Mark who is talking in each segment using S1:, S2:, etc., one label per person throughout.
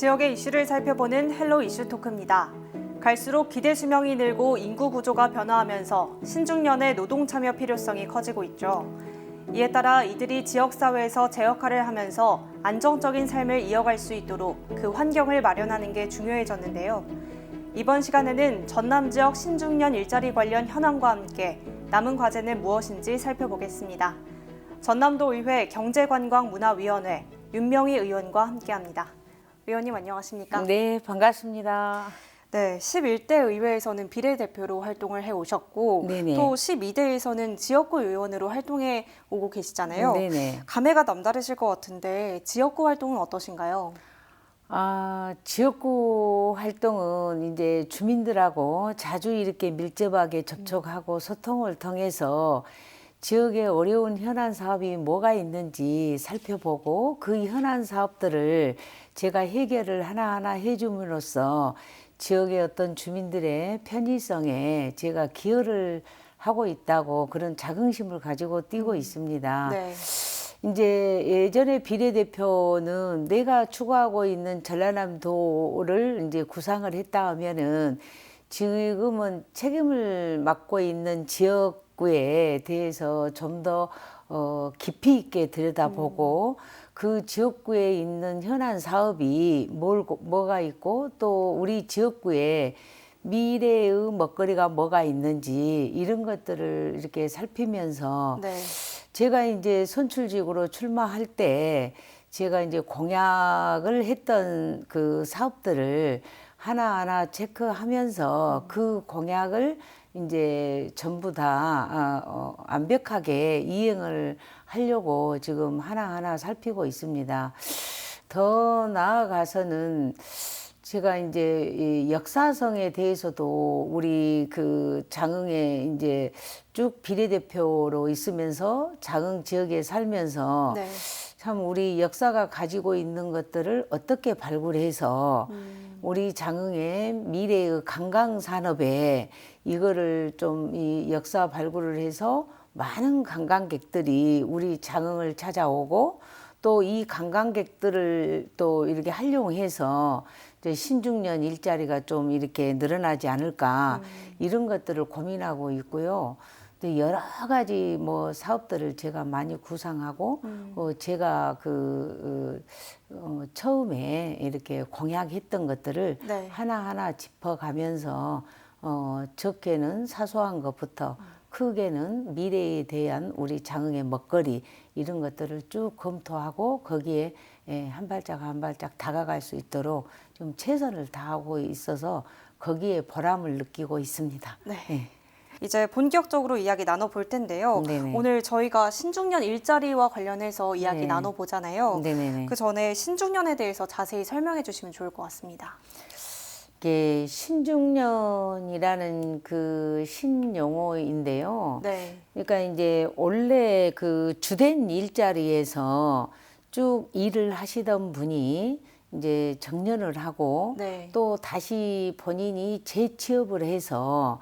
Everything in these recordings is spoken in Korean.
S1: 지역의 이슈를 살펴보는 헬로 이슈 토크입니다. 갈수록 기대 수명이 늘고 인구 구조가 변화하면서 신중년의 노동 참여 필요성이 커지고 있죠. 이에 따라 이들이 지역 사회에서 제 역할을 하면서 안정적인 삶을 이어갈 수 있도록 그 환경을 마련하는 게 중요해졌는데요. 이번 시간에는 전남 지역 신중년 일자리 관련 현황과 함께 남은 과제는 무엇인지 살펴보겠습니다. 전남도 의회 경제관광문화위원회 윤명희 의원과 함께합니다. 의원님 안녕하십니까?
S2: 네, 반갑습니다.
S1: 네, 11대 의회에서는 비례대표로 활동을 해 오셨고
S2: 네네.
S1: 또 12대에서는 지역구 의원으로 활동해 오고 계시잖아요.
S2: 네네.
S1: 감회가 남다르실 것 같은데 지역구 활동은 어떠신가요?
S2: 아, 지역구 활동은 이제 주민들하고 자주 이렇게 밀접하게 접촉하고 소통을 통해서 지역의 어려운 현안 사업이 뭐가 있는지 살펴보고 그 현안 사업들을 제가 해결을 하나하나 해줌으로써 지역의 어떤 주민들의 편의성에 제가 기여를 하고 있다고 그런 자긍심을 가지고 뛰고 있습니다.
S1: 네.
S2: 이제 예전에 비례대표는 내가 추구하고 있는 전라남도를 이제 구상을 했다 하면은 지금은 책임을 맡고 있는 지역 구에 대해서 좀더 어, 깊이 있게 들여다보고 그 지역구에 있는 현안 사업이 뭘, 뭐가 있고 또 우리 지역구에 미래의 먹거리가 뭐가 있는지 이런 것들을 이렇게 살피면서
S1: 네.
S2: 제가 이제 선출직으로 출마할 때 제가 이제 공약을 했던 그 사업들을 하나하나 체크하면서 그 공약을 이제 전부 다 아, 어, 완벽하게 이행을 하려고 지금 하나하나 살피고 있습니다. 더 나아가서는 제가 이제 이 역사성에 대해서도 우리 그 장흥에 이제 쭉 비례대표로 있으면서 장흥 지역에 살면서
S1: 네.
S2: 참 우리 역사가 가지고 있는 것들을 어떻게 발굴해서 우리 장흥의 미래의 관광 산업에 이거를 좀 이 역사 발굴을 해서 많은 관광객들이 우리 장흥을 찾아오고 또 이 관광객들을 또 이렇게 활용해서 이제 신중년 일자리가 좀 이렇게 늘어나지 않을까 이런 것들을 고민하고 있고요. 또 여러 가지 뭐 사업들을 제가 많이 구상하고 어, 제가 그 어, 어, 처음에 이렇게 공약했던 것들을
S1: 네.
S2: 하나하나 짚어가면서 어, 적게는 사소한 것부터 크게는 미래에 대한 우리 장흥의 먹거리 이런 것들을 쭉 검토하고 거기에 예, 한 발짝 한 발짝 다가갈 수 있도록 좀 최선을 다하고 있어서 거기에 보람을 느끼고 있습니다.
S1: 네.
S2: 예.
S1: 이제 본격적으로 이야기 나눠볼 텐데요.
S2: 네네.
S1: 오늘 저희가 신중년 일자리와 관련해서 이야기
S2: 네.
S1: 나눠보잖아요.
S2: 네네네.
S1: 그 전에 신중년에 대해서 자세히 설명해 주시면 좋을 것 같습니다.
S2: 이게 신중년이라는 그 신용어인데요.
S1: 네.
S2: 그러니까 이제 원래 그 주된 일자리에서 쭉 일을 하시던 분이 이제 정년을 하고
S1: 네.
S2: 또 다시 본인이 재취업을 해서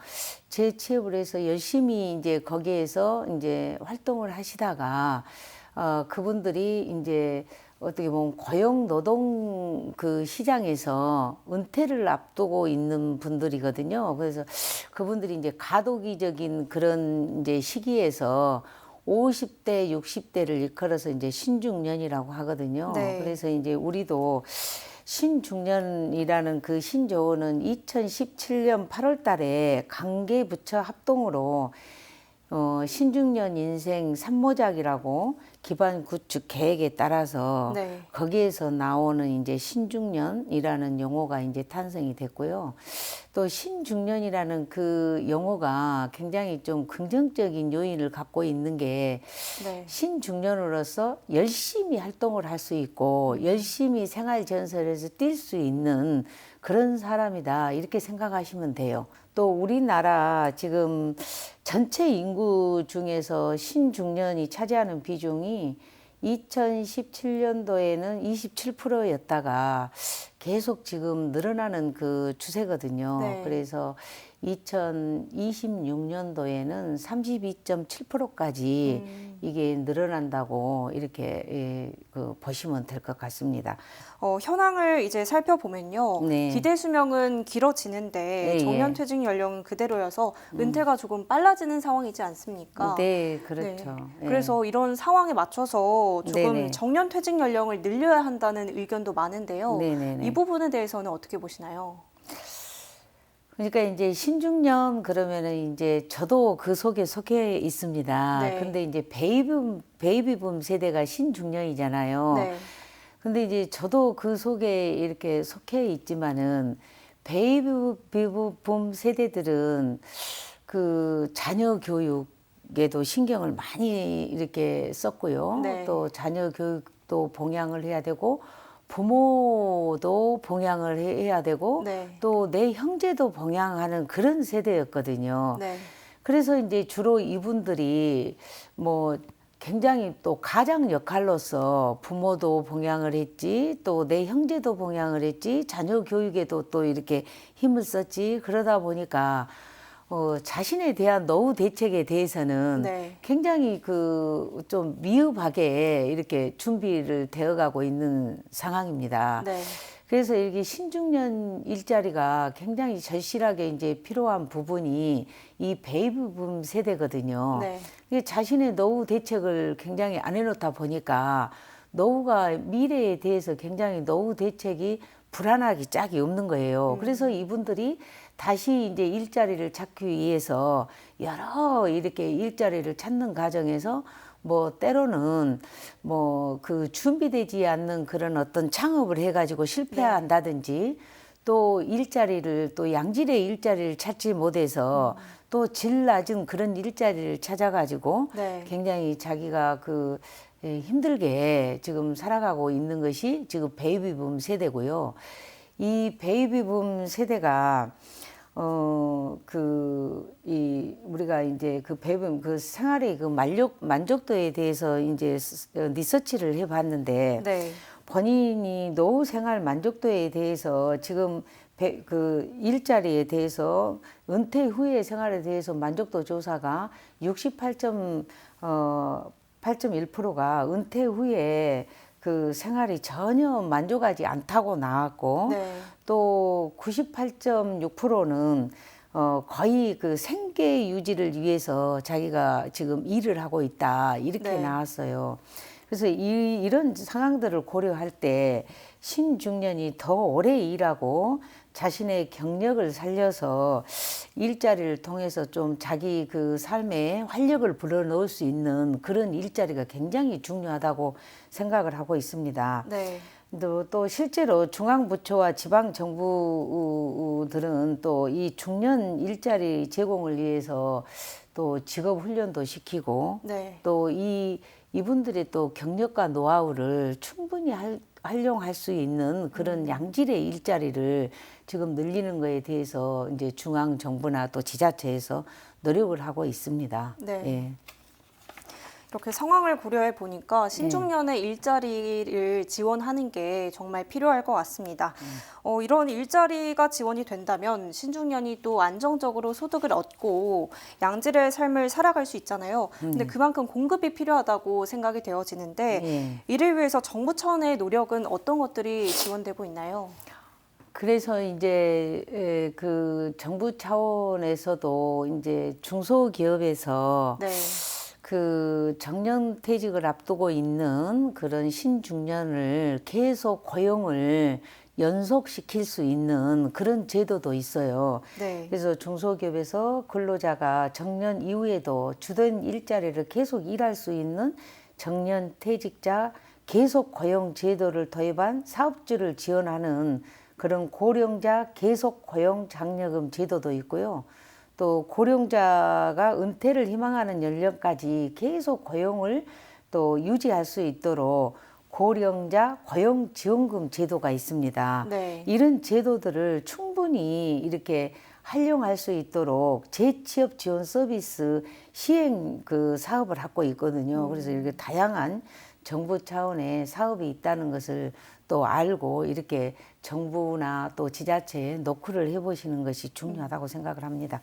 S2: 재취업을 해서 열심히 이제 거기에서 이제 활동을 하시다가 어 그분들이 이제 어떻게 보면 고용 노동 그 시장에서 은퇴를 앞두고 있는 분들이거든요. 그래서 그분들이 이제 가도기적인 그런 이제 시기에서 50대, 60대를 일컬어서 이제 신중년이라고 하거든요.
S1: 네.
S2: 그래서 이제 우리도 신중년이라는 그 신조어는 2017년 8월 달에 관계부처 합동으로 어, 신중년 인생 삼모작이라고 기반 구축 계획에 따라서
S1: 네.
S2: 거기에서 나오는 이제 신중년이라는 용어가 이제 탄생이 됐고요. 또 신중년이라는 그 용어가 굉장히 좀 긍정적인 요인을 갖고 있는 게
S1: 네.
S2: 신중년으로서 열심히 활동을 할 수 있고 열심히 생활 전선에서 뛸 수 있는 그런 사람이다 이렇게 생각하시면 돼요. 또 우리나라 지금 전체 인구 중에서 신중년이 차지하는 비중이 2017년도에는 27%였다가 계속 지금 늘어나는 그 추세거든요.
S1: 네.
S2: 그래서 2026년도에는 32.7%까지 이게 늘어난다고 이렇게 예, 그 보시면 될 것 같습니다.
S1: 어, 현황을 이제 살펴보면요.
S2: 네.
S1: 기대 수명은 길어지는데
S2: 예,
S1: 정년
S2: 예.
S1: 퇴직 연령은 그대로여서 은퇴가 조금 빨라지는 상황이지 않습니까?
S2: 네, 그렇죠.
S1: 네.
S2: 예.
S1: 그래서 이런 상황에 맞춰서 조금
S2: 네네.
S1: 정년 퇴직 연령을 늘려야 한다는 의견도 많은데요.
S2: 네네네.
S1: 이 부분에 대해서는 어떻게 보시나요?
S2: 그러니까 이제 신중년 그러면은 이제 저도 그 속에 속해 있습니다.
S1: 네.
S2: 근데 이제 베이비 베이비붐 세대가 신중년이잖아요.
S1: 네.
S2: 근데 이제 저도 그 속에 이렇게 속해 있지만은 베이비붐 세대들은 그 자녀 교육에도 신경을 많이 이렇게 썼고요.
S1: 네.
S2: 또 자녀 교육도 봉양을 해야 되고 부모도 봉양을 해- 해야 되고
S1: 네.
S2: 또내 형제도 봉양하는 그런 세대였거든요.
S1: 네.
S2: 그래서 이제 주로 이분들이 뭐 굉장히 또 가장 역할로서 부모도 봉양을 했지 또 내 형제도 봉양을 했지 자녀 교육에도 또 이렇게 힘을 썼지 그러다 보니까 어, 자신에 대한 노후 대책에 대해서는
S1: 네.
S2: 굉장히 그 좀 미흡하게 이렇게 준비를 되어가고 있는 상황입니다.
S1: 네.
S2: 그래서 이렇게 신중년 일자리가 굉장히 절실하게 이제 필요한 부분이 이 베이비붐 세대거든요.
S1: 네.
S2: 이게 자신의 노후 대책을 굉장히 안 해놓다 보니까 노후가 미래에 대해서 굉장히 노후 대책이 불안하기 짝이 없는 거예요. 그래서 이분들이 다시 이제 일자리를 찾기 위해서 여러 이렇게 일자리를 찾는 과정에서 뭐 때로는 뭐 그 준비되지 않는 그런 어떤 창업을 해가지고 실패한다든지 또 일자리를 또 양질의 일자리를 찾지 못해서 또 질 낮은 그런 일자리를 찾아가지고
S1: 네.
S2: 굉장히 자기가 그 예, 힘들게 지금 살아가고 있는 것이 지금 베이비붐 세대고요. 이 베이비붐 세대가 어 그 이 우리가 이제 그 베이비붐 그 생활의 그 만족 만족도에 대해서 이제 스- 어, 리서치를 해 봤는데
S1: 네.
S2: 본인이 노후 생활 만족도에 대해서 지금 배- 그 일자리에 대해서 은퇴 후의 생활에 대해서 만족도 조사가 68점 어 8.1%가 은퇴 후에 그 생활이 전혀 만족하지 않다고 나왔고
S1: 네.
S2: 또 98.6%는 어, 거의 그 생계 유지를 위해서 자기가 지금 일을 하고 있다. 이렇게
S1: 네.
S2: 나왔어요. 그래서 이, 이런 상황들을 고려할 때 신중년이 더 오래 일하고 자신의 경력을 살려서 일자리를 통해서 좀 자기 그 삶에 활력을 불어넣을 수 있는 그런 일자리가 굉장히 중요하다고 생각을 하고 있습니다.
S1: 네.
S2: 또, 또 실제로 중앙부처와 지방정부들은 또 이 중년 일자리 제공을 위해서 또 직업 훈련도 시키고
S1: 네.
S2: 또이 이분들의 또 경력과 노하우를 충분히 할, 활용할 수 있는 그런 양질의 일자리를 지금 늘리는 거에 대해서 이제 중앙 정부나 또 지자체에서 노력을 하고 있습니다.
S1: 네.
S2: 예.
S1: 이렇게 상황을 고려해 보니까 신중년의 일자리를 지원하는 게 정말 필요할 것 같습니다. 어, 이런 일자리가 지원이 된다면 신중년이 또 안정적으로 소득을 얻고 양질의 삶을 살아갈 수 있잖아요. 근데 그만큼 공급이 필요하다고 생각이 되어지는데
S2: 예.
S1: 이를 위해서 정부 차원의 노력은 어떤 것들이 지원되고 있나요?
S2: 그래서 이제 에, 그 정부 차원에서도 이제 중소기업에서
S1: 네.
S2: 그 정년 퇴직을 앞두고 있는 그런 신중년을 계속 고용을 연속시킬 수 있는 그런 제도도 있어요.
S1: 네.
S2: 그래서 중소기업에서 근로자가 정년 이후에도 주된 일자리를 계속 일할 수 있는 정년 퇴직자 계속 고용 제도를 도입한 사업주를 지원하는 그런 고령자 계속 고용 장려금 제도도 있고요. 또 고령자가 은퇴를 희망하는 연령까지 계속 고용을 또 유지할 수 있도록 고령자 고용 지원금 제도가 있습니다.
S1: 네.
S2: 이런 제도들을 충분히 이렇게 활용할 수 있도록 재취업 지원 서비스 시행 그 사업을 하고 있거든요. 그래서 이렇게 다양한 정부 차원의 사업이 있다는 것을 또 알고 이렇게 정부나 또 지자체에 노크를 해보시는 것이 중요하다고 생각을 합니다.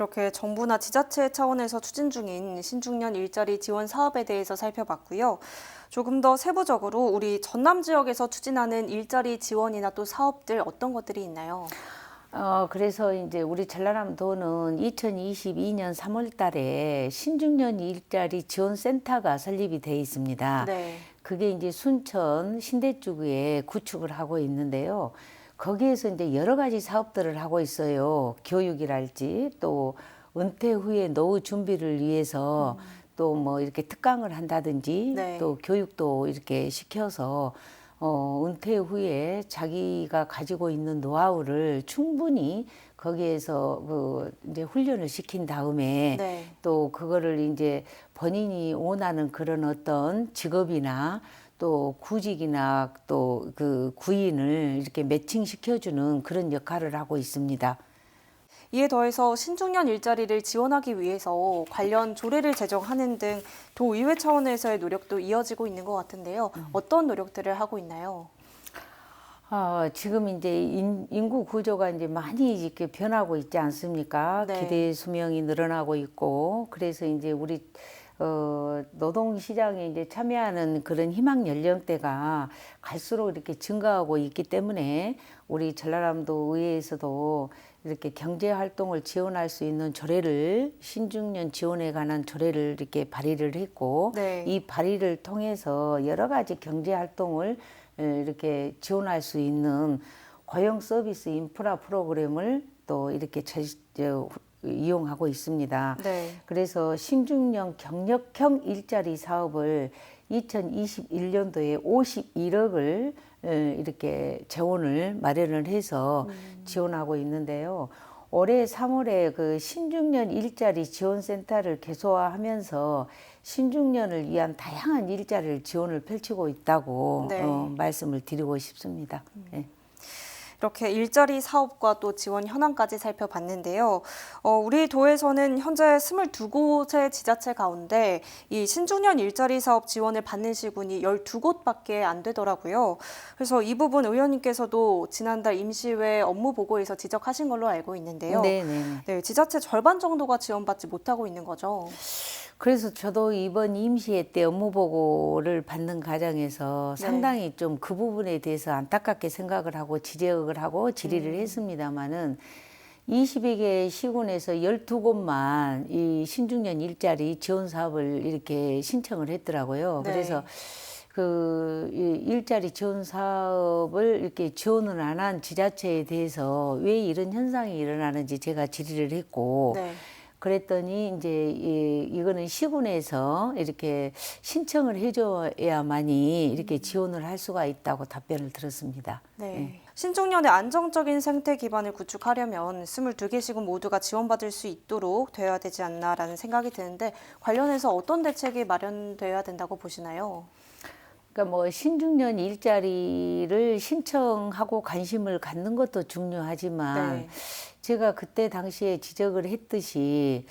S1: 이렇게 정부나 지자체 차원에서 추진 중인 신중년 일자리 지원 사업에 대해서 살펴봤고요. 조금 더 세부적으로 우리 전남 지역에서 추진하는 일자리 지원이나 또 사업들 어떤 것들이 있나요?
S2: 어, 그래서 이제 우리 전라남도는 2022년 3월 달에 신중년 일자리 지원센터가 설립이 돼 있습니다.
S1: 네.
S2: 그게 이제 순천 신대주구에 구축을 하고 있는데요. 거기에서 이제 여러 가지 사업들을 하고 있어요. 교육이랄지 또 은퇴 후에 노후 준비를 위해서 또뭐 이렇게 특강을 한다든지
S1: 네.
S2: 또 교육도 이렇게 시켜서 어, 은퇴 후에 자기가 가지고 있는 노하우를 충분히 거기에서 그 이제 훈련을 시킨 다음에
S1: 네.
S2: 또 그거를 이제 본인이 원하는 그런 어떤 직업이나 또 구직이나 또 그 구인을 이렇게 매칭시켜주는 그런 역할을 하고 있습니다.
S1: 이에 더해서 신중년 일자리를 지원하기 위해서 관련 조례를 제정하는 등 도의회 차원에서의 노력도 이어지고 있는 것 같은데요. 어떤 노력들을 하고 있나요?
S2: 어, 지금 이제 인, 인구 구조가 이제 많이 이렇게 변하고 있지 않습니까?
S1: 네.
S2: 기대 수명이 늘어나고 있고, 그래서 이제 우리 어, 노동 시장에 이제 참여하는 그런 희망 연령대가 갈수록 이렇게 증가하고 있기 때문에 우리 전라남도 의회에서도 이렇게 경제 활동을 지원할 수 있는 조례를 신중년 지원에 관한 조례를 이렇게 발의를 했고
S1: 네.
S2: 이 발의를 통해서 여러 가지 경제 활동을 에, 이렇게 지원할 수 있는 고용 서비스 인프라 프로그램을 또 이렇게 제, 저, 이용하고 있습니다.
S1: 네.
S2: 그래서 신중년 경력형 일자리 사업을 2021년도에 51억을 이렇게 재원을 마련을 해서 지원하고 있는데요. 올해 3월에 그 신중년 일자리 지원센터를 개소화하면서 신중년을 위한 다양한 일자리를 지원을 펼치고 있다고
S1: 네.
S2: 어, 말씀을 드리고 싶습니다. 네.
S1: 이렇게 일자리 사업과 또 지원 현황까지 살펴봤는데요. 어, 우리 도에서는 현재 22곳의 지자체 가운데 이 신중년 일자리 사업 지원을 받는 시군이 12곳밖에 안 되더라고요. 그래서 이 부분 의원님께서도 지난달 임시회 업무 보고에서 지적하신 걸로 알고 있는데요.
S2: 네, 네, 네.
S1: 네, 지자체 절반 정도가 지원받지 못하고 있는 거죠.
S2: 그래서 저도 이번 임시회 때 업무 보고를 받는 과정에서
S1: 네.
S2: 상당히 좀 그 부분에 대해서 안타깝게 생각을 하고 지적을 하고 질의를 했습니다마는 22개 시군에서 12곳만 이 신중년 일자리 지원 사업을 이렇게 신청을 했더라고요.
S1: 네.
S2: 그래서 그이 일자리 지원 사업을 이렇게 지원을 안 한 지자체에 대해서 왜 이런 현상이 일어나는지 제가 질의를 했고
S1: 네.
S2: 그랬더니 이제 이, 이거는 시군에서 이렇게 신청을 해줘야만이 이렇게 지원을 할 수가 있다고 답변을 들었습니다.
S1: 네. 신중년의 안정적인 생태 기반을 구축하려면 22개 시군 모두가 지원받을 수 있도록 되어야 되지 않나라는 생각이 드는데 관련해서 어떤 대책이 마련되어야 된다고 보시나요?
S2: 그러니까 뭐 신중년 일자리를 신청하고 관심을 갖는 것도 중요하지만
S1: 네.
S2: 제가 그때 당시에 지적을 했듯이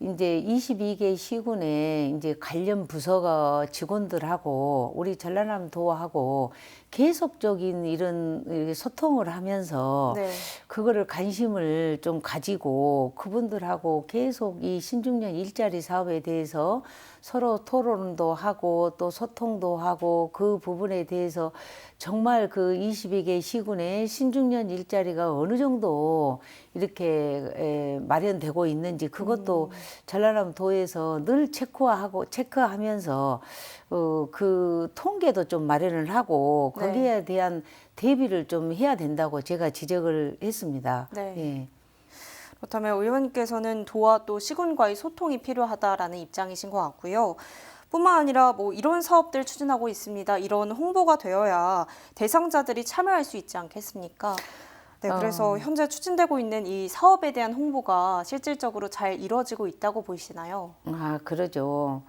S2: 이제 22개 시군에 이제 관련 부서가 직원들하고 우리 전라남도하고 계속적인 이런 소통을 하면서
S1: 네.
S2: 그거를 관심을 좀 가지고 그분들하고 계속 이 신중년 일자리 사업에 대해서 서로 토론도 하고 또 소통도 하고 그 부분에 대해서 정말 그 22개 시군에 신중년 일자리가 어느 정도 이렇게 에, 마련되고 있는지 그것도 전라남도에서 늘 체크하고 체크하면서 어, 그 통계도 좀 마련을 하고
S1: 네.
S2: 거기에 대한 대비를 좀 해야 된다고 제가 지적을 했습니다.
S1: 네.
S2: 예.
S1: 그렇다면 의원님께서는 도와 또 시군과의 소통이 필요하다라는 입장이신 것 같고요. 뿐만 아니라 뭐 이런 사업들 추진하고 있습니다. 이런 홍보가 되어야 대상자들이 참여할 수 있지 않겠습니까? 네, 그래서 현재 추진되고 있는 이 사업에 대한 홍보가 실질적으로 잘 이루어지고 있다고 보시나요?
S2: 아, 그러죠.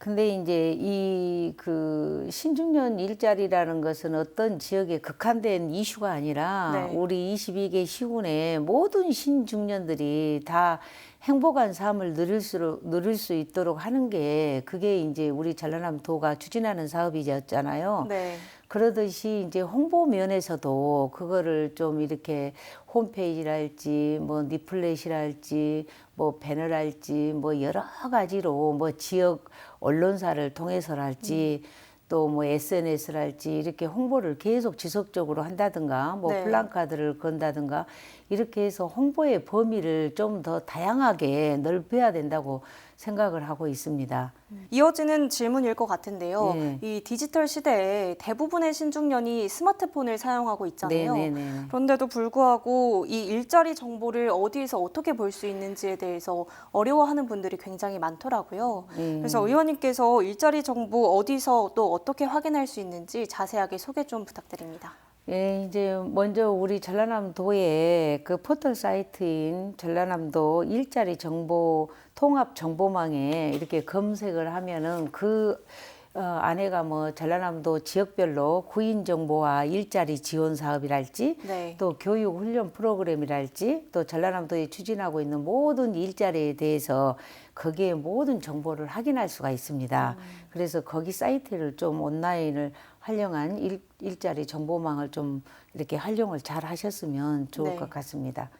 S2: 근데 이제 이 그 신중년 일자리라는 것은 어떤 지역에 극한된 이슈가 아니라
S1: 네.
S2: 우리 22개 시군의 모든 신중년들이 다 행복한 삶을 누릴 수, 누릴 수 있도록 하는 게 그게 이제 우리 전라남도가 추진하는 사업이었잖아요.
S1: 네.
S2: 그러듯이 이제 홍보 면에서도 그거를 좀 이렇게 홈페이지랄지 뭐 리플렛이랄지 뭐 배너랄지 뭐 여러 가지로 뭐 지역 언론사를 통해서랄지 또뭐 SNS랄지 이렇게 홍보를 계속 지속적으로 한다든가 뭐
S1: 네.
S2: 플랜카드를 건다든가 이렇게 해서 홍보의 범위를 좀 더 다양하게 넓혀야 된다고 생각을 하고 있습니다.
S1: 이어지는 질문일 것 같은데요.
S2: 네.
S1: 이 디지털 시대에 대부분의 신중년이 스마트폰을 사용하고 있잖아요.
S2: 네 네 네.
S1: 그런데도 불구하고 이 일자리 정보를 어디에서 어떻게 볼 수 있는지에 대해서 어려워하는 분들이 굉장히 많더라고요.
S2: 네.
S1: 그래서 의원님께서 일자리 정보 어디서 또 어떻게 확인할 수 있는지 자세하게 소개 좀 부탁드립니다.
S2: 예, 이제 먼저 우리 전라남도의 그 포털 사이트인 전라남도 일자리 정보 통합 정보망에 이렇게 검색을 하면은 그 어, 안에가 뭐 전라남도 지역별로 구인 정보와 일자리 지원 사업이랄지
S1: 네.
S2: 또 교육 훈련 프로그램이랄지 또 전라남도에 추진하고 있는 모든 일자리에 대해서 거기에 모든 정보를 확인할 수가 있습니다. 그래서 거기 사이트를 좀 온라인을 활용한 일, 일자리 정보망을 좀 이렇게 활용을 잘 하셨으면 좋을
S1: 네.
S2: 것 같습니다.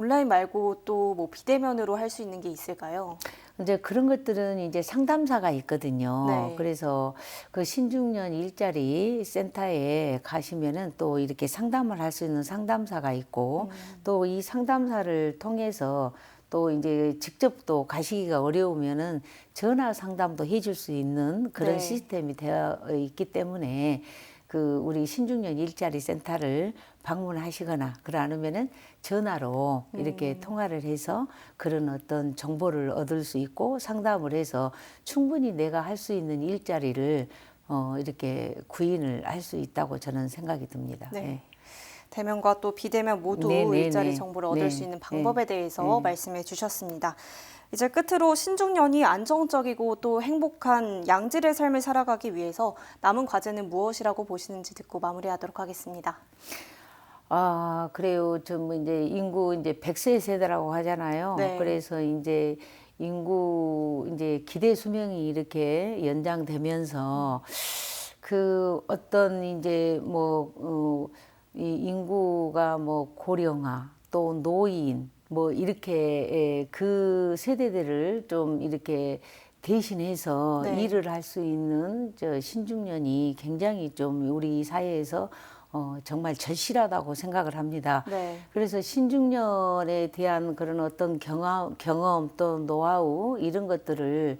S1: 온라인 말고 또 뭐 비대면으로 할 수 있는 게 있을까요?
S2: 이제 그런 것들은 이제 상담사가 있거든요.
S1: 네.
S2: 그래서 그 신중년 일자리 센터에 가시면은 또 이렇게 상담을 할 수 있는 상담사가 있고 또이 상담사를 통해서 또 이제 직접 또 가시기가 어려우면은 전화 상담도 해줄 수 있는 그런
S1: 네.
S2: 시스템이 되어 있기 때문에 그 우리 신중년 일자리 센터를 방문하시거나 그러 않으면은 전화로 이렇게
S1: 음.
S2: 통화를 해서 그런 어떤 정보를 얻을 수 있고 상담을 해서 충분히 내가 할 수 있는 일자리를 어 이렇게 구인을 할 수 있다고 저는 생각이 듭니다.
S1: 네.
S2: 예.
S1: 대면과 또 비대면 모두
S2: 네, 네,
S1: 일자리
S2: 네.
S1: 정보를 얻을
S2: 네,
S1: 수 있는
S2: 네.
S1: 방법에 대해서
S2: 네.
S1: 말씀해 주셨습니다. 이제 끝으로 신중년이 안정적이고 또 행복한 양질의 삶을 살아가기 위해서 남은 과제는 무엇이라고 보시는지 듣고 마무리하도록 하겠습니다.
S2: 아, 그래요. 좀 이제 인구 이제 100세 세대라고 하잖아요.
S1: 네.
S2: 그래서 이제 인구 이제 기대 수명이 이렇게 연장되면서 그 어떤 이제 뭐 어, 이 인구가 뭐 고령화 또 노인 뭐 이렇게 예, 그 세대들을 좀 이렇게 대신해서
S1: 네.
S2: 일을 할 수 있는 저 신중년이 굉장히 좀 우리 사회에서 어, 정말 절실하다고 생각을 합니다.
S1: 네.
S2: 그래서 신중년에 대한 그런 어떤 경험, 경험 또 노하우 이런 것들을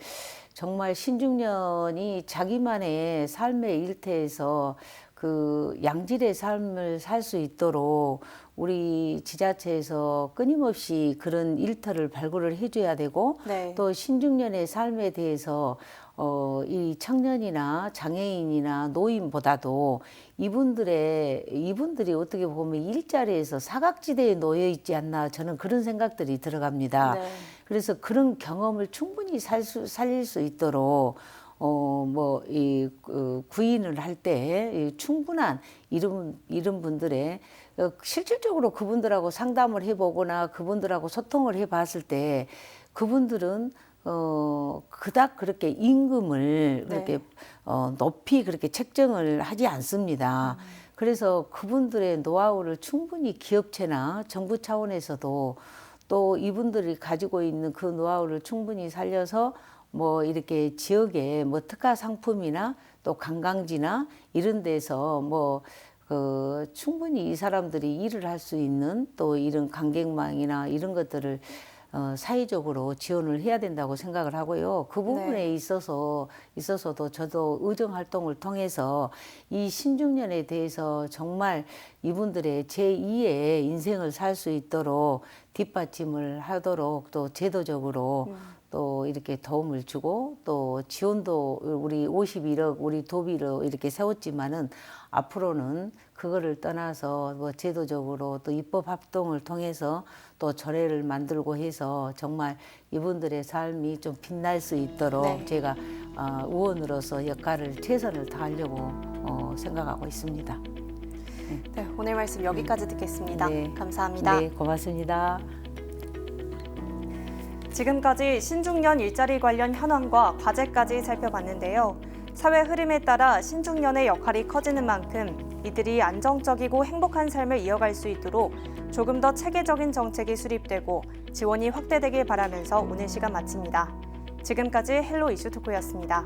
S2: 정말 신중년이 자기만의 삶의 일터에서 그 양질의 삶을 살 수 있도록 우리 지자체에서 끊임없이 그런 일터를 발굴을 해줘야 되고
S1: 네.
S2: 또 신중년의 삶에 대해서 어, 이 청년이나 장애인이나 노인보다도 이분들의 이분들이 어떻게 보면 일자리에서 사각지대에 놓여 있지 않나 저는 그런 생각들이 들어갑니다.
S1: 네.
S2: 그래서 그런 경험을 충분히 살 수, 살릴 수 있도록 어, 뭐, 이, 그, 구인을 할 때 충분한 이런, 이런 분들의 어, 실질적으로 그분들하고 상담을 해보거나 그분들하고 소통을 해봤을 때 그분들은 어, 그닥 그렇게 임금을
S1: 네.
S2: 그렇게 어, 높이 그렇게 책정을 하지 않습니다. 그래서 그분들의 노하우를 충분히 기업체나 정부 차원에서도 또 이분들이 가지고 있는 그 노하우를 충분히 살려서 뭐 이렇게 지역에 뭐 특화 상품이나 또 관광지나 이런 데서 뭐 그 충분히 이 사람들이 일을 할 수 있는 또 이런 관객망이나 이런 것들을 어, 사회적으로 지원을 해야 된다고 생각을 하고요. 그 부분에
S1: 네.
S2: 있어서 있어서도 저도 의정 활동을 통해서 이 신중년에 대해서 정말 이분들의 제2의 인생을 살 수 있도록 뒷받침을 하도록 또 제도적으로 또 이렇게 도움을 주고 또 지원도 우리 51억 우리 도비로 이렇게 세웠지만은 앞으로는 그거를 떠나서 뭐 제도적으로 또 입법 합동을 통해서 또 조례를 만들고 해서 정말 이분들의 삶이 좀 빛날 수 있도록
S1: 네.
S2: 제가 어, 의원으로서 역할을 최선을 다하려고 어, 생각하고 있습니다.
S1: 네, 오늘 말씀 여기까지 듣겠습니다.
S2: 네.
S1: 감사합니다.
S2: 네, 고맙습니다.
S1: 지금까지 신중년 일자리 관련 현황과 과제까지 살펴봤는데요. 사회 흐름에 따라 신중년의 역할이 커지는 만큼 이들이 안정적이고 행복한 삶을 이어갈 수 있도록 조금 더 체계적인 정책이 수립되고 지원이 확대되길 바라면서 오늘 시간 마칩니다. 지금까지 헬로 이슈 토크였습니다.